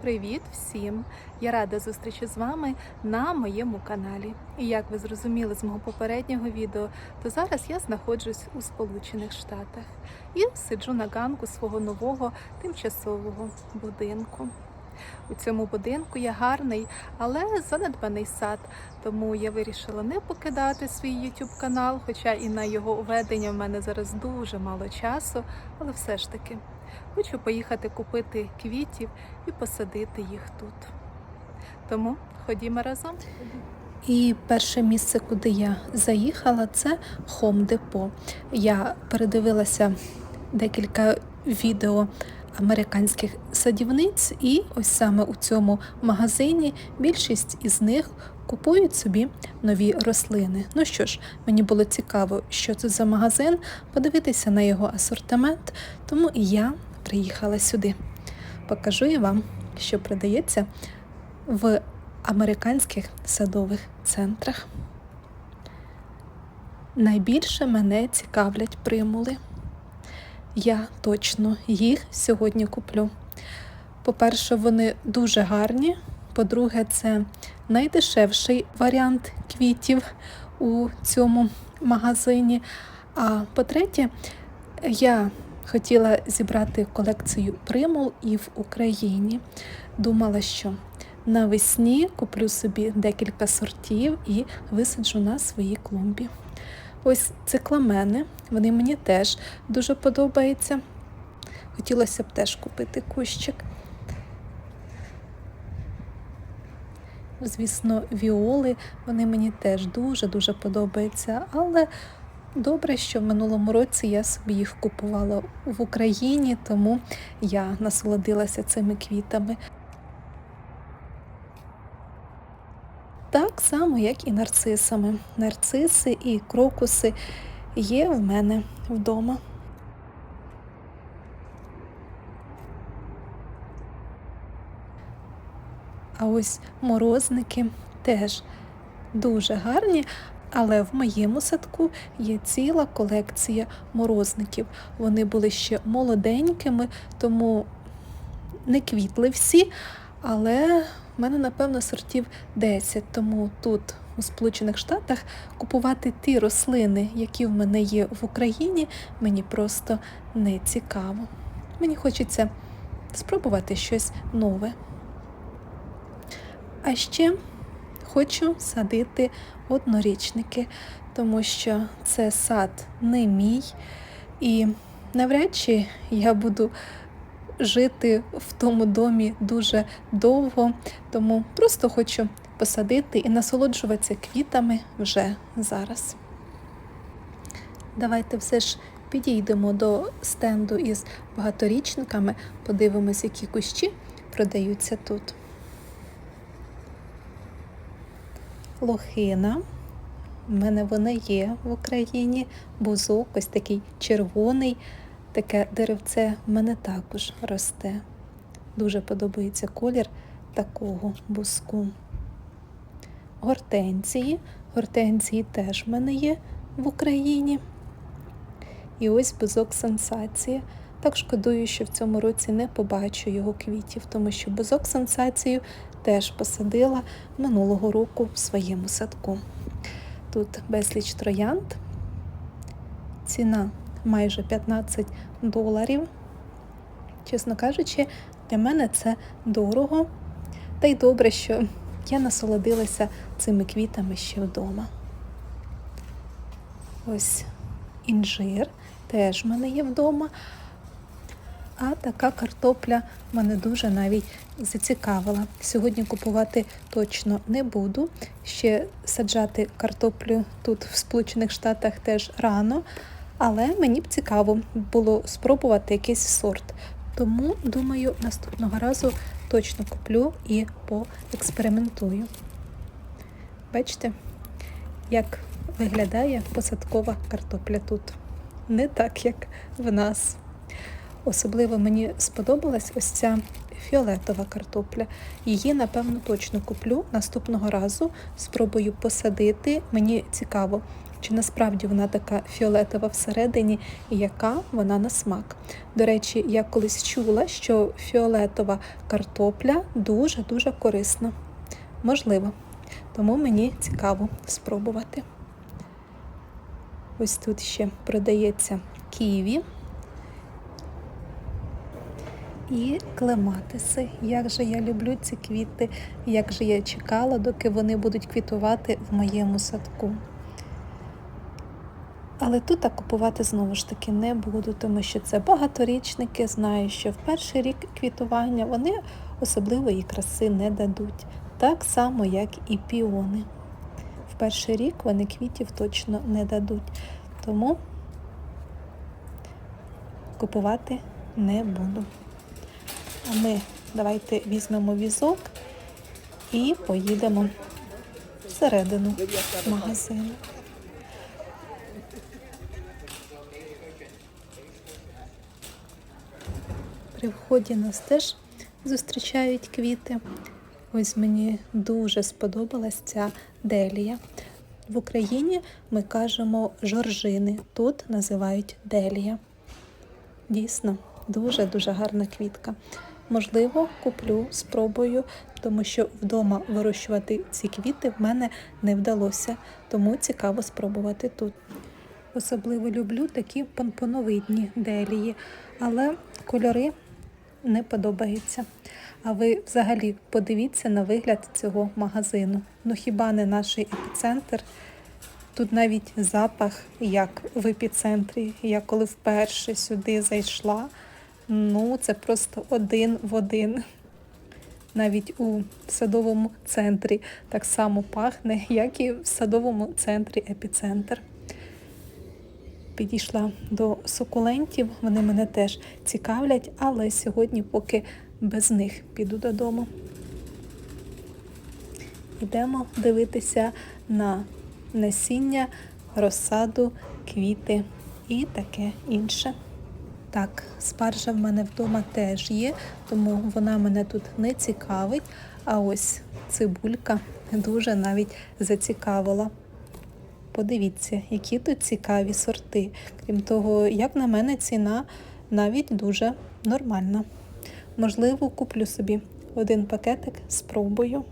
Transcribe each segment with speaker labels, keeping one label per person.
Speaker 1: Привіт всім! Я рада зустрічі з вами на моєму каналі. І як ви зрозуміли з мого попереднього відео, то зараз я знаходжусь у Сполучених Штатах і сиджу на ганку свого нового тимчасового будинку. У цьому будинку є гарний, але занедбаний сад, тому я вирішила не покидати свій YouTube канал, хоча і на його ведення в мене зараз дуже мало часу, але все ж таки хочу поїхати купити квітів і посадити їх тут. Тому ходімо разом. І перше місце, куди я заїхала, це Home Depot. Я передивилася декілька відео американських садівниць, і ось саме у цьому магазині більшість із них купують собі нові рослини. Ну що ж, мені було цікаво, що це за магазин, подивитися на його асортимент, тому я приїхала сюди. Покажу я вам, що продається в американських садових центрах. Найбільше мене цікавлять примули. Я точно їх сьогодні куплю. По-перше, вони дуже гарні. По-друге, це найдешевший варіант квітів у цьому магазині. А по-третє, я хотіла зібрати колекцію примул і в Україні. Думала, що навесні куплю собі декілька сортів і висаджу на своїй клумбі. Ось цикламени, вони мені теж дуже подобаються. Хотілося б теж купити кущик. Звісно, віоли, вони мені теж дуже-дуже подобаються, але добре, що в минулому році я собі їх купувала в Україні, тому я насолодилася цими квітами. Так само, як і нарцисами. Нарциси і крокуси є в мене вдома. А ось морозники теж дуже гарні, але в моєму садку є ціла колекція морозників. Вони були ще молоденькими, тому не квітли всі, але в мене, напевно, сортів 10, тому тут, у Сполучених Штатах, купувати ті рослини, які в мене є в Україні, мені просто не цікаво. Мені хочеться спробувати щось нове. А ще хочу садити однорічники, тому що це сад не мій, і навряд чи я буду жити в тому домі дуже довго, тому просто хочу посадити і насолоджуватися квітами вже зараз. Давайте все ж підійдемо до стенду із багаторічниками, подивимось, які кущі продаються тут. Лохина. У мене вони є в Україні. Бузок, ось такий червоний. Таке деревце в мене також росте. Дуже подобається колір такого буску. Гортензії. Гортензії теж в мене є в Україні. І ось бузок сенсація. Так шкодую, що в цьому році не побачу його квітів, тому що бузок сенсацію теж посадила минулого року в своєму садку. Тут безліч троянд, ціна майже 15 доларів. Чесно кажучи, для мене це дорого. Та й добре, що я насолодилася цими квітами ще вдома. Ось інжир теж в мене є вдома. А така картопля мене дуже навіть зацікавила. Сьогодні купувати точно не буду. Ще саджати картоплю тут в Сполучених Штатах теж рано, але мені б цікаво було спробувати якийсь сорт. Тому, думаю, наступного разу точно куплю і поекспериментую. Бачите, як виглядає посадкова картопля тут. Не так, як в нас. Особливо мені сподобалась ось ця фіолетова картопля. Її, напевно, точно куплю наступного разу. Спробую посадити. Мені цікаво, чи насправді вона така фіолетова всередині, і яка вона на смак. До речі, я колись чула, що фіолетова картопля дуже-дуже корисна. Можливо. Тому мені цікаво спробувати. Ось тут ще продається ківі і клематиси. Як же я люблю ці квіти, як же я чекала, доки вони будуть квітувати в моєму садку. Але тут так купувати знову ж таки не буду, тому що це багаторічники. Знаю, що в перший рік квітування вони особливої краси не дадуть. Так само, як і піони. В перший рік вони квітів точно не дадуть. Тому купувати не буду. А ми давайте візьмемо візок і поїдемо всередину магазину. При вході нас теж зустрічають квіти. Ось мені дуже сподобалась ця делія. В Україні ми кажемо жоржини, тут називають делія. Дійсно, дуже-дуже гарна квітка. Можливо, куплю, спробую, тому що вдома вирощувати ці квіти в мене не вдалося, тому цікаво спробувати тут. Особливо люблю такі помпоновидні делії, але кольори не подобаються. А ви взагалі подивіться на вигляд цього магазину. Ну хіба не наш епіцентр? Тут навіть запах, як в епіцентрі. Я коли вперше сюди зайшла, ну це просто один в один. Навіть у садовому центрі так само пахне, як і в садовому центрі епіцентр. Підійшла до сукулентів, вони мене теж цікавлять, але сьогодні поки без них піду додому. Йдемо дивитися на насіння, розсаду, квіти і таке інше. Так, спаржа в мене вдома теж є, тому вона мене тут не цікавить. А ось цибулька дуже навіть зацікавила. Подивіться, які тут цікаві сорти. Крім того, як на мене, ціна навіть дуже нормальна. Можливо, куплю собі один пакетик, спробую.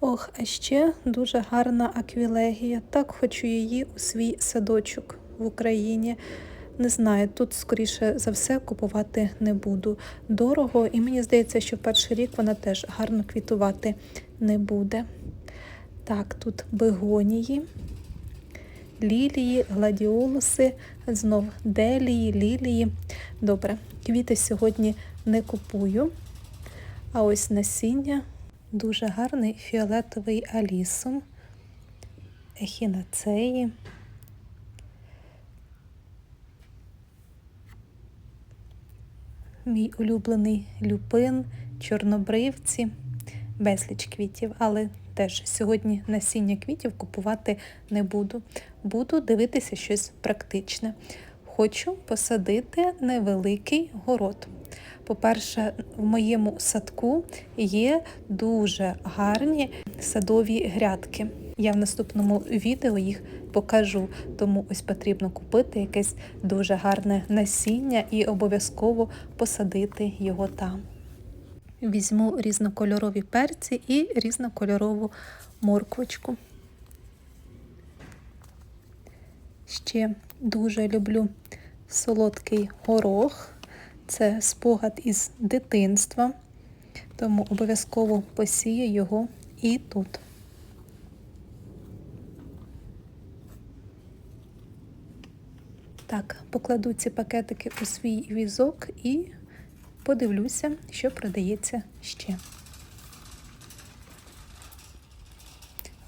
Speaker 1: Ох, а ще дуже гарна аквілегія. Так хочу її у свій садочок в Україні. Не знаю, тут, скоріше за все, купувати не буду. Дорого, і мені здається, що перший рік вона теж гарно квітувати не буде. Так, тут бегонії, лілії, гладіолуси, знов делії, лілії. Добре, квіти сьогодні не купую. А ось насіння дуже гарний фіолетовий алісум, ехінацеї. Мій улюблений люпин, чорнобривці, безліч квітів, але теж сьогодні насіння квітів купувати не буду. Буду дивитися щось практичне. Хочу посадити невеликий город. По-перше, в моєму садку є дуже гарні садові грядки. Я в наступному відео їх покажу, тому ось потрібно купити якесь дуже гарне насіння і обов'язково посадити його там. Візьму різнокольорові перці і різнокольорову морквочку. Ще дуже люблю солодкий горох. Це спогад із дитинства, тому обов'язково посію його і тут. Так, покладу ці пакетики у свій візок і подивлюся, що продається ще.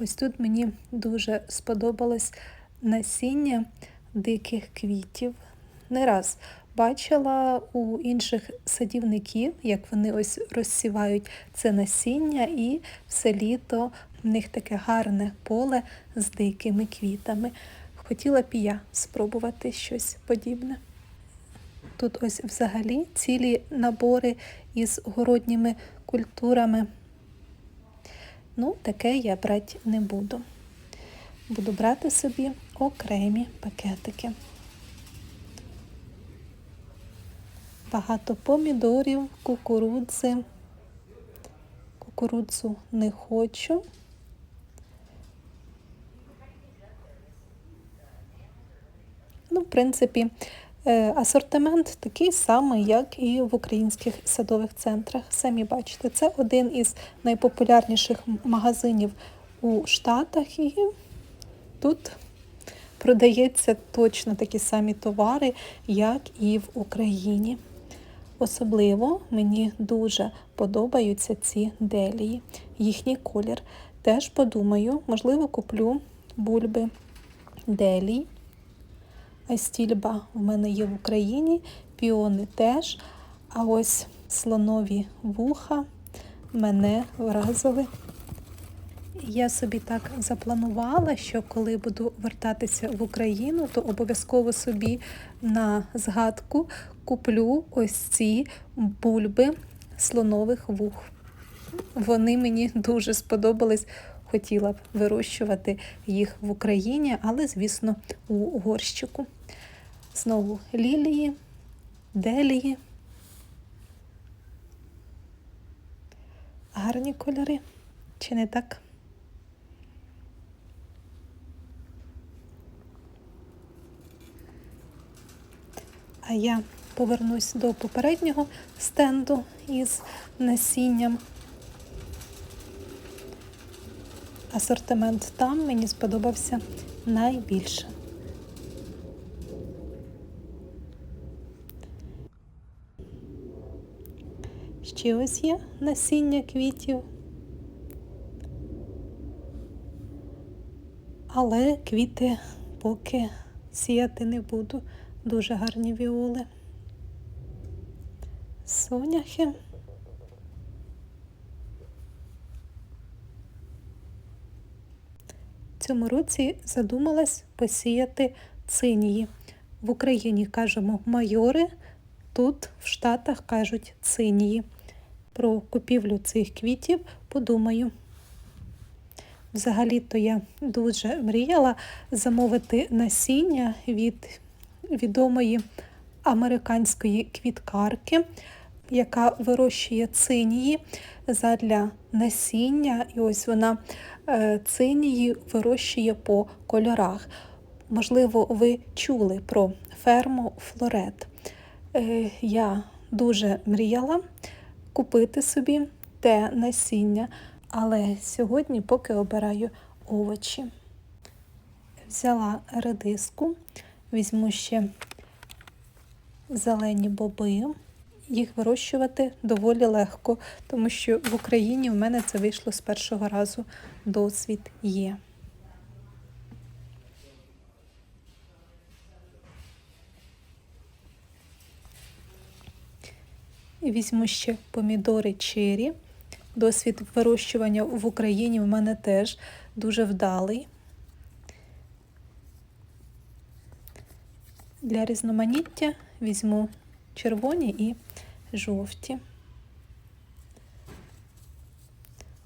Speaker 1: Ось тут мені дуже сподобалось насіння диких квітів. Не раз бачила у інших садівників, як вони ось розсівають це насіння, і все літо в них таке гарне поле з дикими квітами. Хотіла б я спробувати щось подібне. Тут ось взагалі цілі набори із городніми культурами. Ну, таке я брати не буду. буду брати собі окремі пакетики. Багато помідорів, кукурудзи. Кукурудзу не хочу. Ну, в принципі, е, асортимент такий самий, як і в українських садових центрах. Самі бачите, це один із найпопулярніших магазинів у Штатах, і тут продається точно такі самі товари, як і в Україні. Особливо мені дуже подобаються ці делії. Їхній колір. Теж подумаю, можливо, куплю бульби делій. Астільба в мене є в Україні, піони теж. А ось слонові вуха мене вразили. Я собі так запланувала, що коли буду вертатися в Україну, то обов'язково собі на згадку куплю ось ці бульби слонових вух. Вони мені дуже сподобались. Хотіла б вирощувати їх в Україні, але, звісно, у горщику. Знову лілії, делії. Гарні кольори, чи не так? А я повернусь до попереднього стенду із насінням. Асортимент там мені сподобався найбільше. Ще ось є насіння квітів. Але квіти поки сіяти не буду. Дуже гарні віоли. Соняхи. Цьому році задумалась посіяти цинії. В Україні кажемо майори, тут в Штатах кажуть цинії. Про купівлю цих квітів подумаю. Взагалі-то я дуже мріяла замовити насіння від відомої американської квіткарки, яка вирощує цинії задля насіння. І ось вона е, цинії вирощує по кольорах. Можливо, ви чули про ферму Флорет. Е, я дуже мріяла купити собі те насіння, але сьогодні поки обираю овочі. Взяла редиску, візьму ще зелені боби. Їх вирощувати доволі легко, тому що в Україні в мене це вийшло з першого разу. Досвід є. Візьму ще помідори чері. Досвід вирощування в Україні в мене теж дуже вдалий. Для різноманіття візьму червоні і жовті.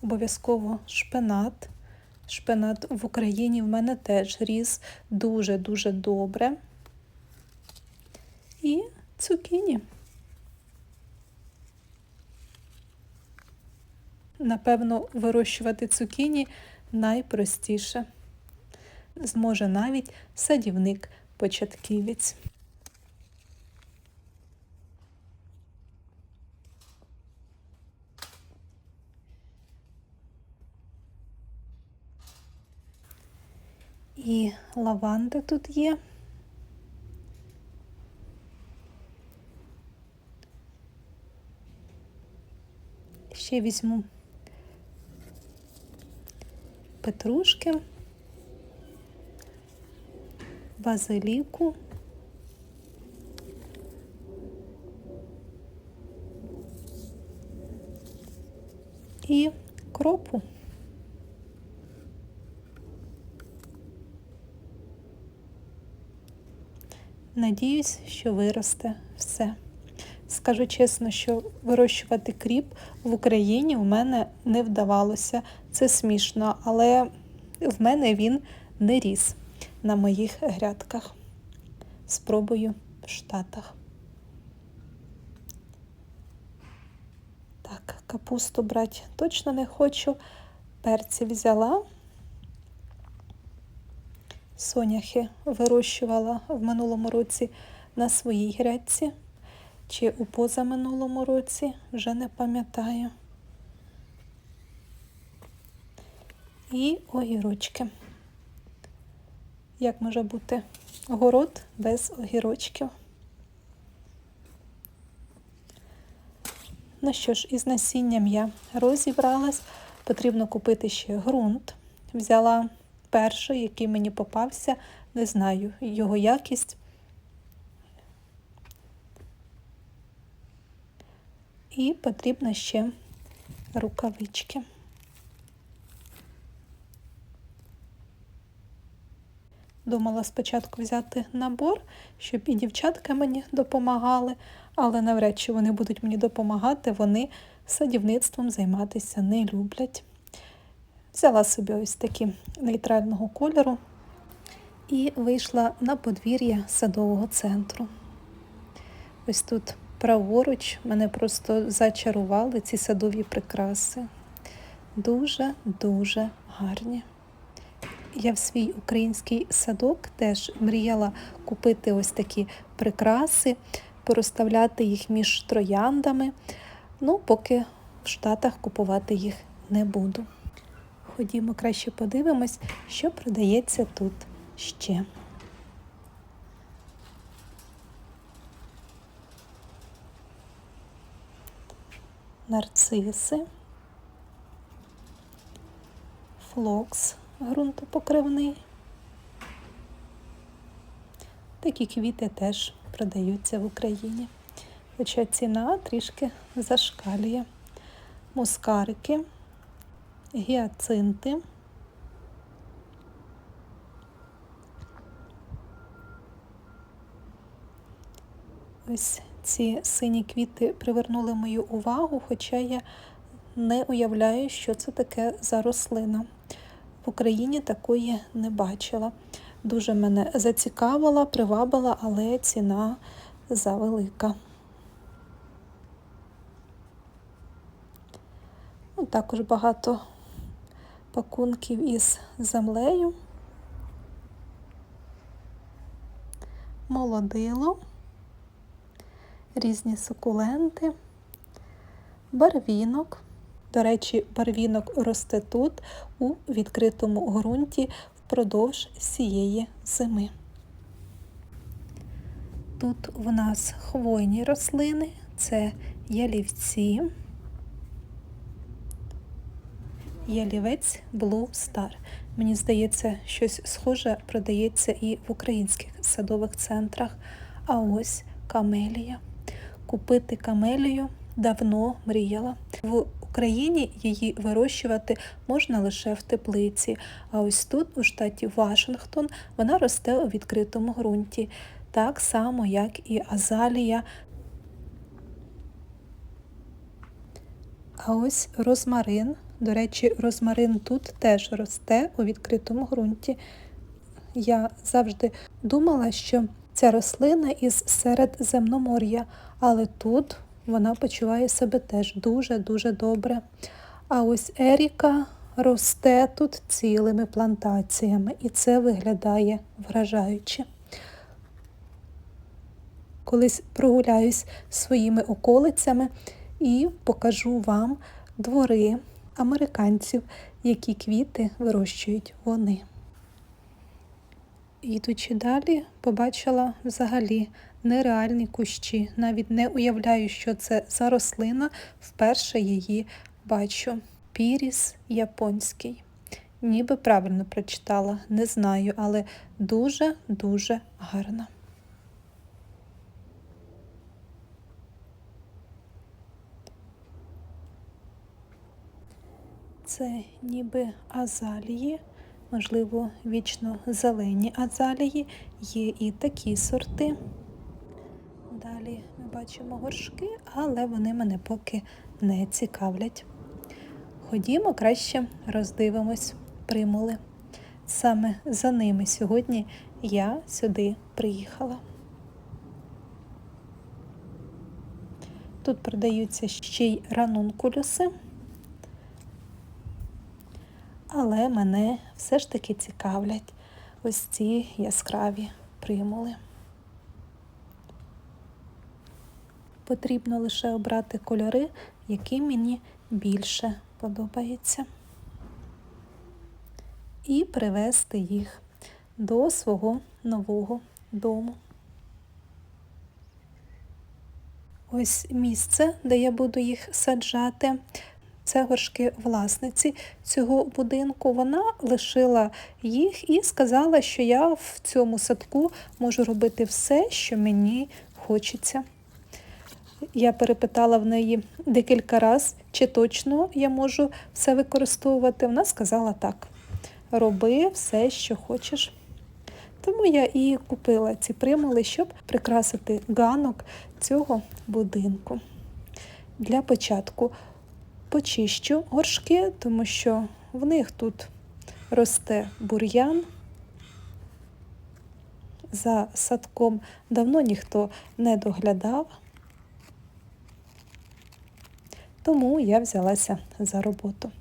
Speaker 1: Обов'язково шпинат. Шпинат в Україні в мене теж ріс дуже-дуже добре. І цукіні. Напевно, вирощувати цукіні найпростіше. Зможе навіть садівник початківець. І лаванда тут є. Ще візьму петрушки, базиліку. І кропу. Надіюсь, що виросте все. Скажу чесно, що вирощувати кріп в Україні в мене не вдавалося. Це смішно, але в мене він не ріс на моїх грядках. Спробую в Штатах. Так, капусту брати точно не хочу. Перці взяла. Соняхи вирощувала в минулому році на своїй грядці, чи у позаминулому році, вже не пам'ятаю. І огірочки. Як може бути город без огірочків? Ну що ж, із насінням я розібралась. Потрібно купити ще ґрунт. Взяла перший, який мені попався, не знаю його якість. І потрібно ще рукавички. Думала спочатку взяти набор, щоб і дівчатка мені допомагали, але навряд чи вони будуть мені допомагати, вони садівництвом займатися не люблять. Взяла собі ось такі нейтрального кольору і вийшла на подвір'я садового центру. Ось тут праворуч мене просто зачарували ці садові прикраси. Дуже-дуже гарні. Я в свій український садок теж мріяла купити ось такі прикраси, порозставляти їх між трояндами. Ну, поки в Штатах купувати їх не буду. Ходімо краще подивимось, що продається тут ще. Нарциси, флокс ґрунтопокривний. Такі квіти теж продаються в Україні. Хоча ціна трішки зашкалює. Мускарики, гіацинти. Ось ці сині квіти привернули мою увагу, хоча я не уявляю, що це таке за рослина. В Україні такої не бачила. Дуже мене зацікавила, привабила, але ціна завелика. Ну, Також багато пакунків із землею, молодило, різні сукуленти, барвінок. До речі, барвінок росте тут, у відкритому ґрунті впродовж всієї зими. Тут в нас хвойні рослини, це ялівці, ялівець Blue Star. Мені здається, щось схоже продається і в українських садових центрах. А ось камелія. Купити камелію давно мріяла. В Україні її вирощувати можна лише в теплиці, а ось тут, у штаті Вашингтон, вона росте у відкритому ґрунті, так само, як і азалія. А ось розмарин. До речі, розмарин тут теж росте у відкритому ґрунті. Я завжди думала, що ця рослина із Середземномор'я, але тут вона почуває себе теж дуже-дуже добре. А ось Еріка росте тут цілими плантаціями, і це виглядає вражаюче. Колись прогуляюсь своїми околицями і покажу вам двори американців, які квіти вирощують вони. Ідучи далі, побачила взагалі нереальні кущі. Навіть не уявляю, що це за рослина, вперше її бачу. Піріс японський. Ніби правильно прочитала, не знаю, але дуже-дуже гарна. Це ніби азалії, можливо, вічно зелені азалії, є і такі сорти. Далі ми бачимо горшки, але вони мене поки не цікавлять. Ходімо краще роздивимось примули. саме за ними сьогодні я сюди приїхала. Тут продаються ще й ранункулюси, але мене все ж таки цікавлять ось ці яскраві примули. Потрібно лише обрати кольори, які мені більше подобаються, і привезти їх до свого нового дому. Ось місце, де я буду їх саджати. Це горшки власниці цього будинку. Вона лишила їх і сказала, що я в цьому садку можу робити все, що мені хочеться. Я перепитала в неї декілька разів, чи точно я можу все використовувати. Вона сказала так: роби все, що хочеш. Тому я і купила ці примули, щоб прикрасити ганок цього будинку. Для початку почищу горшки, тому що в них тут росте бур'ян. За садком давно ніхто не доглядав, тому я взялася за роботу.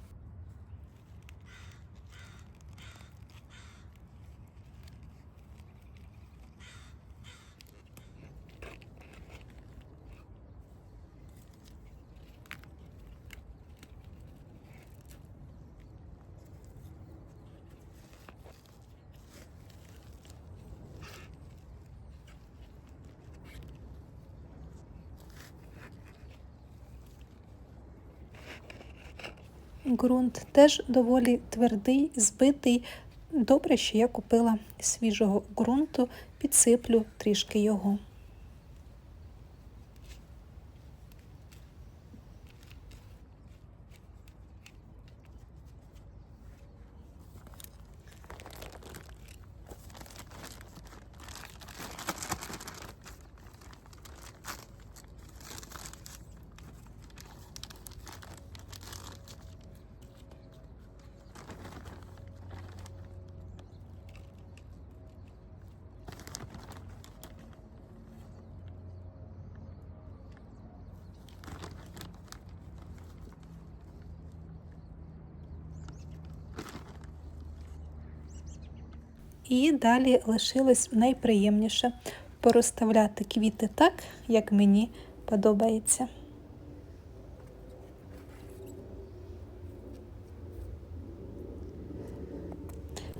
Speaker 1: Ґрунт теж доволі твердий, збитий. Добре, що я купила свіжого ґрунту, підсиплю трішки його. І далі лишилось найприємніше порозставляти квіти так, як мені подобається.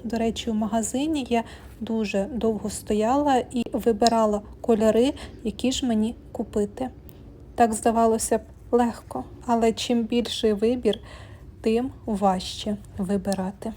Speaker 1: До речі, у магазині я дуже довго стояла і вибирала кольори, які ж мені купити. Так здавалося б легко, але чим більший вибір, тим важче вибирати.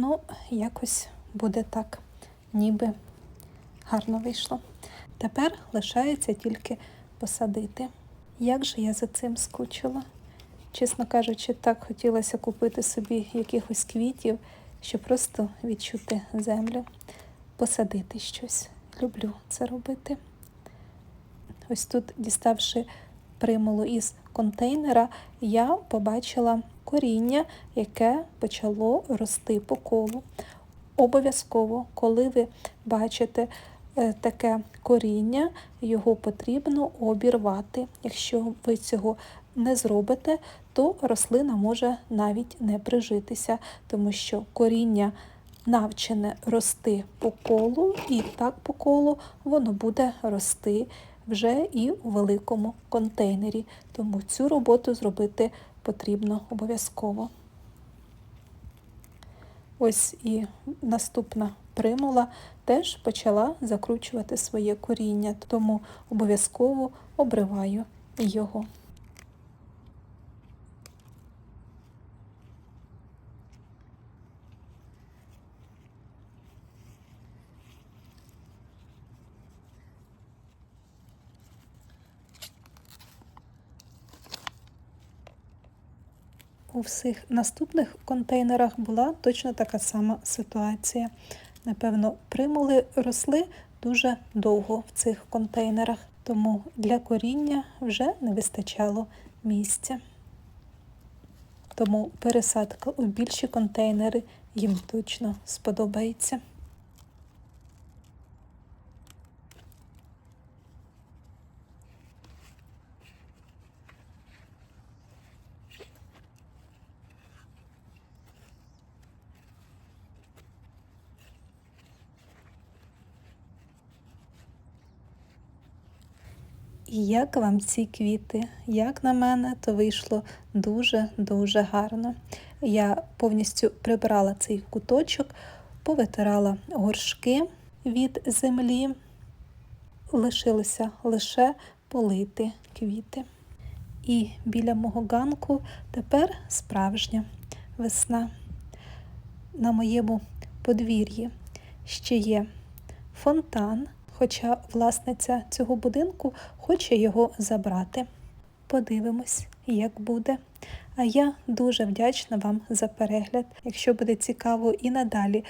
Speaker 1: Ну, якось буде так, ніби гарно вийшло. Тепер лишається тільки посадити. Як же я за цим скучила? Чесно кажучи, так хотілося купити собі якихось квітів, щоб просто відчути землю, посадити щось. Люблю це робити. Ось тут, діставши примулу із контейнера, я побачила коріння, яке почало рости по колу. Обов'язково, коли ви бачите е, таке коріння, його потрібно обірвати. Якщо ви цього не зробите, то рослина може навіть не прижитися, тому що коріння навчене рости по колу, і так по колу воно буде рости вже і у великому контейнері, тому цю роботу зробити потрібно обов'язково. Ось і наступна примула теж почала закручувати своє коріння, тому обов'язково обриваю його. У всіх наступних контейнерах була точно така сама ситуація. Напевно, примули росли дуже довго в цих контейнерах, тому для коріння вже не вистачало місця. Тому пересадка у більші контейнери їм точно сподобається. Як вам ці квіти? Як на мене, то вийшло дуже-дуже гарно. Я повністю прибрала цей куточок, повитирала горшки від землі, лишилося лише полити квіти. І біля мого ганку тепер справжня весна. На моєму подвір'ї ще є фонтан хоча власниця цього будинку хоче його забрати. Подивимось, як буде. А я дуже вдячна вам за перегляд. Якщо буде цікаво і надалі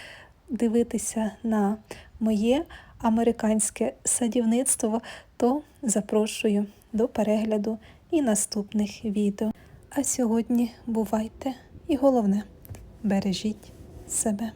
Speaker 1: дивитися на моє американське садівництво, то запрошую до перегляду і наступних відео. А сьогодні бувайте і головне, бережіть себе.